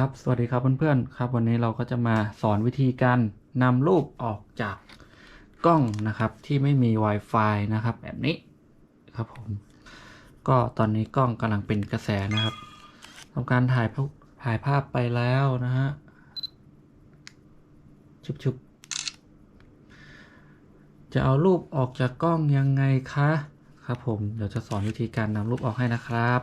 ครับ สวัสดีครับเพื่อนๆ ครับ วันนี้เราก็จะมาสอนวิธีการนำรูปออกจากกล้องนะครับที่ไม่มี Wi-Fi นะครับ แบบนี้ครับผม ก็ตอนนี้กล้องกำลังเป็นกระแสนะครับทำการถ่ายภาพถ่ายภาพไปแล้วนะฮะชุบๆจะเอารูปออกจากกล้องยังไงคะ ครับผม เดี๋ยวจะสอนวิธีการนำรูปออกให้นะครับ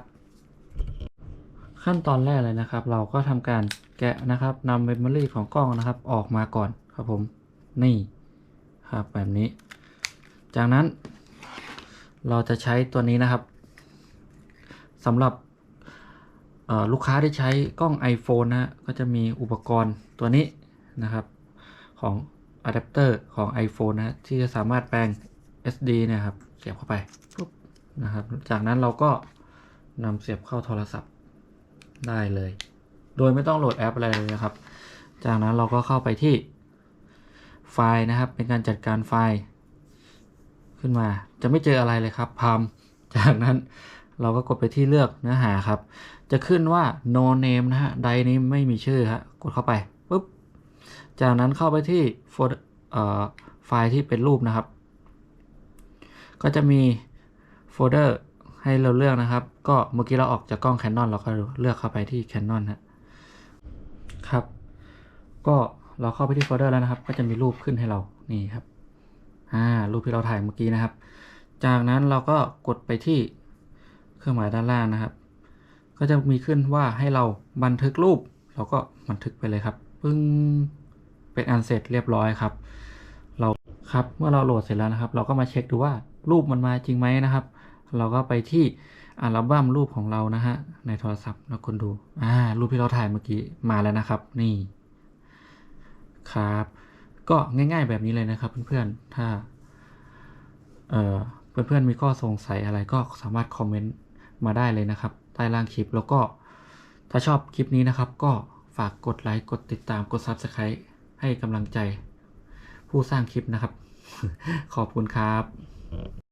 ขั้นตอนแรกเลยนะครับ เราก็ทำการแกะนะครับนำเมมโมรีของกล้องนะครับ ออกมาก่อนครับผมนี่ครับแบบนี้ จากนั้น เราจะใช้ตัวนี้นะครับสำหรับลูกค้าที่ใช้กล้อง iPhone นะก็จะมีอุปกรณ์ตัวนี้นะครับของอะแดปเตอร์ของ iPhone นะที่จะสามารถแปลง SD นะครับ เสียบเข้าไปปุ๊บนะครับ จากนั้นเราก็นำเสียบเข้าโทรศัพท์ ได้เลย โดยไม่ต้องโหลดแอปอะไรเลยนะครับ จากนั้นเราก็เข้าไปที่ไฟล์นะครับ เป็นการจัดการไฟล์ ขึ้นมา จะไม่เจออะไรเลยครับพามจากนั้นเราก็กดไปที่เลือกเนื้อหาครับ จะขึ้นว่า no name นะฮะ ใดนี้ไม่มีชื่อฮะ กดเข้าไปปุ๊บ จากนั้นเข้าไปที่โฟลเอ่อไฟล์ที่เป็นรูปนะครับ ก็จะมีโฟลเดอร์ ให้เราเลือกนะครับ ก็เมื่อกี้เราออกจากกล้อง Canon เราก็เลือกเข้าไปที่ Canon นะครับ ก็เราเข้าไปที่โฟลเดอร์แล้วนะครับ ก็จะมีรูปขึ้นให้เรานี่ครับอ่ารูปที่เราถ่ายเมื่อกี้นะครับ จากนั้นเราก็กดไปที่เครื่องหมายด้านล่างนะครับ ก็จะมีขึ้นว่าให้เราบันทึกรูป เราก็บันทึกไปเลยครับปึ้งเป็นอันเสร็จเรียบร้อยครับ เราครับเมื่อเราโหลดเสร็จแล้วนะครับ เราก็มาเช็คดูว่ารูปมันมาจริงไหมนะครับ เราก็ไปที่อัลบั้มรูปของเรานะฮะ ในโทรศัพท์แล้วคนดู อ่า รูปที่เราถ่ายเมื่อกี้มาแล้วนะครับ นี่ ครับ ก็ง่ายๆแบบนี้เลยนะครับเพื่อนๆ ถ้า เอ่อ เพื่อนๆ มีข้อสงสัยอะไรก็สามารถคอมเมนต์มาได้เลยนะครับ ใต้ล่างคลิป แล้วก็ ถ้าชอบคลิปนี้นะครับ ก็ฝากกดไลค์ กดติดตาม กด Subscribe ให้กำลังใจ ผู้สร้างคลิปนะครับ ขอบคุณครับ